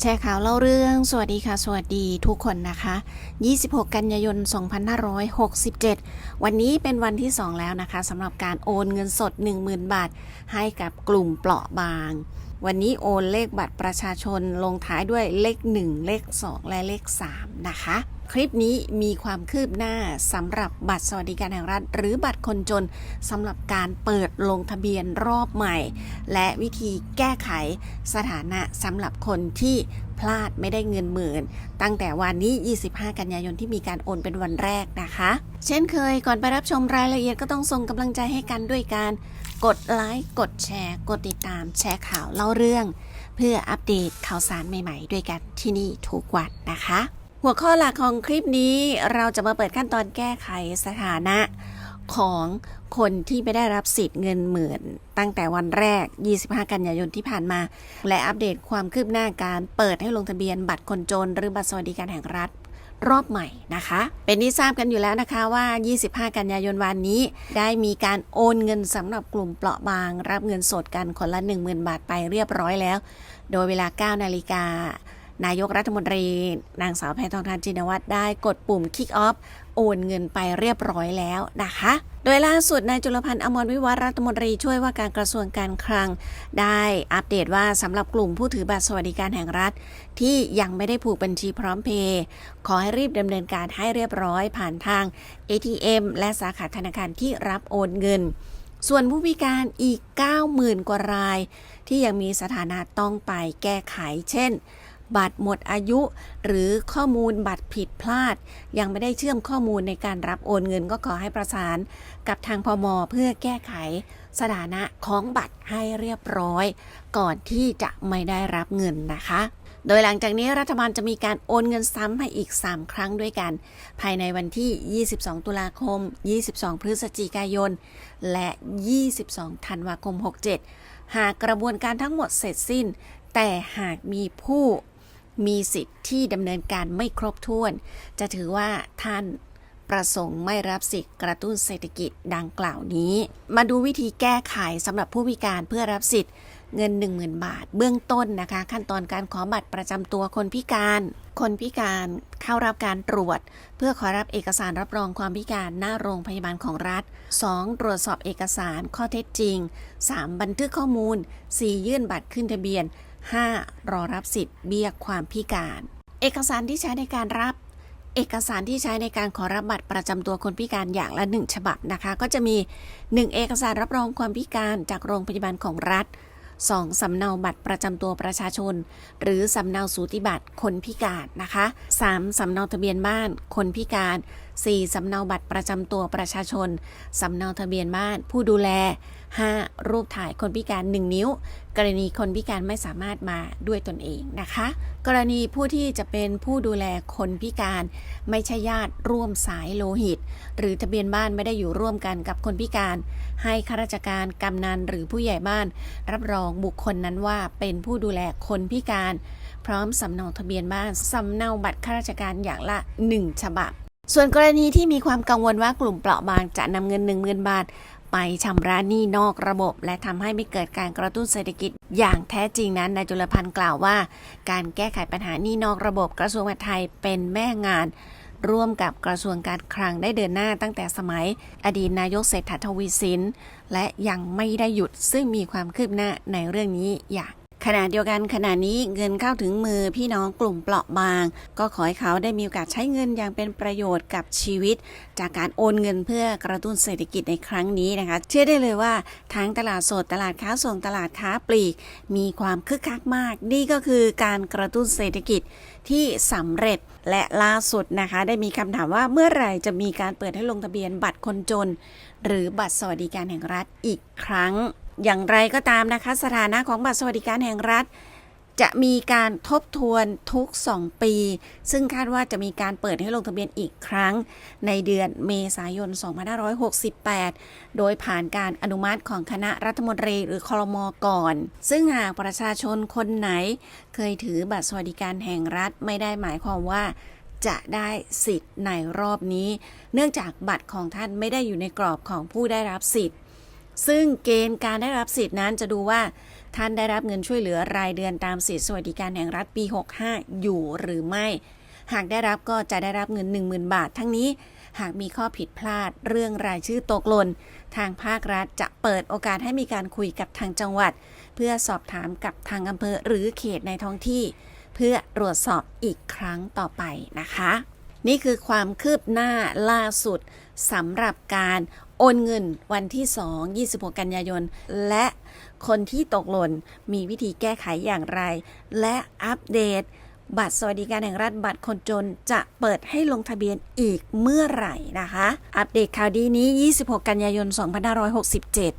แชร์ข่าวเล่าเรื่อง สวัสดีค่ะ สวัสดีทุกคนนะคะ 26 กันยายน 2567 วันนี้เป็นวันที่ 2 แล้วนะคะสำหรับการโอนเงินสด 10,000 บาท ให้กับกลุ่มเปราะบาง วันนี้โอนเลขบัตรประชาชนลงท้ายด้วยเลข 1 เลข 2 และเลข 3 นะคะ คลิปนี้มีความคืบหน้าสำหรับบัตรสวัสดิการแห่งรัฐ หรือบัตรคนจนสำหรับการเปิดลงทะเบียนรอบใหม่ และวิธีแก้ไขสถานะสำหรับคนที่พลาดไม่ได้เงินหมื่น ตั้งแต่วันนี้ 25 กันยายนที่มีการโอนเป็นวันแรกนะคะ เช่นเคยก่อนไปรับชมรายละเอียดก็ต้องส่งกำลังใจให้กันด้วยการกดไลค์กดแชร์ กดติดตาม แชร์ข่าวเล่าเรื่อง เพื่ออัปเดตข่าวสารใหม่ ๆ ด้วยกันที่นี่ทุกวันนะคะ หัวข้อหลักของคลิปนี้เราจะมาเปิดขั้นตอนแก้ไขสถานะของคนที่ไม่ได้รับสิทธิ์เงินหมื่น ตั้งแต่วันแรก 25 กันยายนที่ผ่านมา และอัปเดตความคืบหน้าการเปิดให้ลงทะเบียนบัตรคนจน หรือบัตรสวัสดิการแห่งรัฐรอบใหม่นะคะ เป็นที่ทราบกันอยู่แล้วนะคะว่า 25 กันยายนวันนี้ ได้มีการโอนเงินสำหรับกลุ่มเปราะบาง รับเงินสดกันคนละ 10,000 บาทไปเรียบร้อยแล้ว โดยเวลา 9 นาฬิกา นายกรัฐมนตรี นางสาวแพทองทานจินวัตรได้กดปุ่ม Kick Off โอนเงินไปเรียบร้อยแล้วนะคะ โดยล่าสุดนายจุลพันธ์อมรวิวัฒรัฐมนตรีช่วยว่าการกระทรวงการคลัง ได้อัปเดตว่าสำหรับกลุ่มผู้ถือบัตรสวัสดิการแห่งรัฐ ที่ยังไม่ได้ผูกบัญชีพร้อมเพย์ขอให้รีบดำเนินการให้เรียบร้อยผ่านทาง ATM และสาขาธนาคารที่รับโอนเงินส่วนผู้พิการอีก 90,000 กว่าราย ที่ยังมีสถานะต้องไปแก้ไข เช่น บัตรหมดอายุ หรือข้อมูลบัตรผิดพลาด ยังไม่ได้เชื่อมข้อมูลในการรับโอนเงินก็ขอให้ประสาน กับทางพมเพื่อแก้ไขสถานะของบัตรให้เรียบร้อย ก่อนที่จะไม่ได้รับเงินนะคะ โดยหลังจากนี้รัฐบาลจะมีการโอนเงินซ้ำให้อีก 3 ครั้งด้วยกัน ภายในวันที่ 22 ตุลาคม 22 พฤศจิกายน และ 22 ธันวาคม 67 หากกระบวนการทั้งหมดเสร็จสิ้น แต่หากมีผู้ มีสิทธิ์ที่ดำเนินการไม่ครบถ้วน จะถือว่าท่านประสงค์ไม่รับสิทธิ์กระตุ้นเศรษฐกิจดังกล่าวนี้ มาดูวิธีแก้ไขสำหรับผู้พิการเพื่อรับสิทธิ์เงิน 10,000 บาท เบื้องต้นนะคะ ขั้นตอนการขอบัตรประจำตัวคนพิการ คนพิการเข้ารับการตรวจ เพื่อขอรับเอกสารรับรองความพิการหน้าโรงพยาบาลของรัฐ 2. ตรวจสอบเอกสารข้อเท็จจริง 3. บันทึกข้อมูล 4. ยื่นบัตรขึ้นทะเบียน 5. รอรับสิทธิ์เบี้ยความพิการ เอกสารที่ใช้ในการรับ เอกสารที่ใช้ในการขอรับบัตรประจำตัวคนพิการอย่างละ 1 ฉบับนะคะ ก็จะมี 1 เอกสารรับรองความพิการจากโรงพยาบาลของรัฐ 2. สำเนาบัตรประจำตัวประชาชน หรือสำเนาสูติบัตรคนพิการนะคะ 3. สำเนาทะเบียนบ้านคนพิการ 4. สำเนาบัตรประจำตัวประชาชน สำเนาทะเบียนบ้าน ผู้ดูแล 5. รูปถ่ายคนพิการ 1 นิ้ว กรณีคนพิการไม่สามารถมาด้วยตนเองนะคะ กรณีผู้ที่จะเป็นผู้ดูแลคนพิการ ไม่ใช่ญาติร่วมสายโลหิต หรือทะเบียนบ้านไม่ได้อยู่ร่วมกันกับคนพิการ ให้ข้าราชการกำนันหรือผู้ใหญ่บ้าน รับรองบุคคลนั้นว่าเป็นผู้ดูแลคนพิการ พร้อมสำเนาทะเบียนบ้านสำเนาบัตรข้าราชการอย่างละ 1 ฉบับ ส่วนกรณีที่มีความกังวลว่ากลุ่มเปราะบางจะนำเงิน 10,000 บาท ไปชำระหนี้นอกระบบ และทำให้ไม่เกิดการกระตุ้นเศรษฐกิจ อย่างแท้จริงนั้นนายจุลพันธ์กล่าวว่า การแก้ไขปัญหาหนี้นอกระบบกระทรวงมหาดไทยเป็นแม่งาน ร่วมกับกระทรวงการคลังได้เดินหน้าตั้งแต่สมัย อดีตนายกเศรษฐาทวีสินและยังไม่ได้หยุดซึ่งมีความคืบหน้าในเรื่องนี้อย่าง ขณะเดียวกันขณะนี้เงินเข้าถึงมือพี่น้องกลุ่มเปราะบาง ก็ขอให้เขาได้มีโอกาสใช้เงินอย่างเป็นประโยชน์กับชีวิต จากการโอนเงินเพื่อกระตุ้นเศรษฐกิจในครั้งนี้นะคะ เชื่อได้เลยว่าทั้งตลาดสดตลาดค้าส่งตลาดค้าปลีก มีความคึกคักมาก นี่ก็คือการกระตุ้นเศรษฐกิจที่สำเร็จและล่าสุดนะคะ ได้มีคำถามว่าเมื่อไหร่จะมีการเปิดให้ลงทะเบียนบัตรคนจน หรือบัตรสวัสดิการแห่งรัฐอีกครั้ง อย่างไรก็ตามนะคะ สถานะของบัตรสวัสดิการแห่งรัฐ จะมีการทบทวนทุก 2 ปี ซึ่งคาดว่าจะมีการเปิดให้ลงทะเบียนอีกครั้ง ในเดือนเมษายน 2568 โดยผ่านการอนุมัติของคณะรัฐมนตรีหรือคอรมอก่อน ซึ่งหากประชาชนคนไหน เคยถือบัตรสวัสดิการแห่งรัฐไม่ได้หมายความว่าจะได้สิทธิ์ในรอบนี้ เนื่องจากบัตรของท่านไม่ได้อยู่ในกรอบของผู้ได้รับสิทธิ์ ซึ่งเกณฑ์การได้รับสิทธินั้นจะดูว่าท่านได้รับเงินช่วยเหลือรายเดือนตามสิทธิสวัสดิการแห่งรัฐปี 65 อยู่หรือไม่ หากได้รับก็จะได้รับเงิน 10,000 บาท ทั้งนี้ หากมีข้อผิดพลาดเรื่องรายชื่อตกหล่นทางภาครัฐจะเปิดโอกาสให้มีการคุยกับทางจังหวัด เพื่อสอบถามกับทางอำเภอหรือเขตในท้องที่ เพื่อตรวจสอบอีกครั้งต่อไปนะคะ นี่คือความคืบหน้าล่าสุดสำหรับการ โอนเงินวันที่ 2 26 กันยายน และคนที่ตกหล่นมีวิธีแก้ไขอย่างไร และอัปเดต บัตรสวัสดิการแห่งรัฐบัตรคนจนจะเปิดให้ลงทะเบียนอีกเมื่อไหร่นะคะ อัปเดตข่าวดีนี้ 26 กันยายน 2567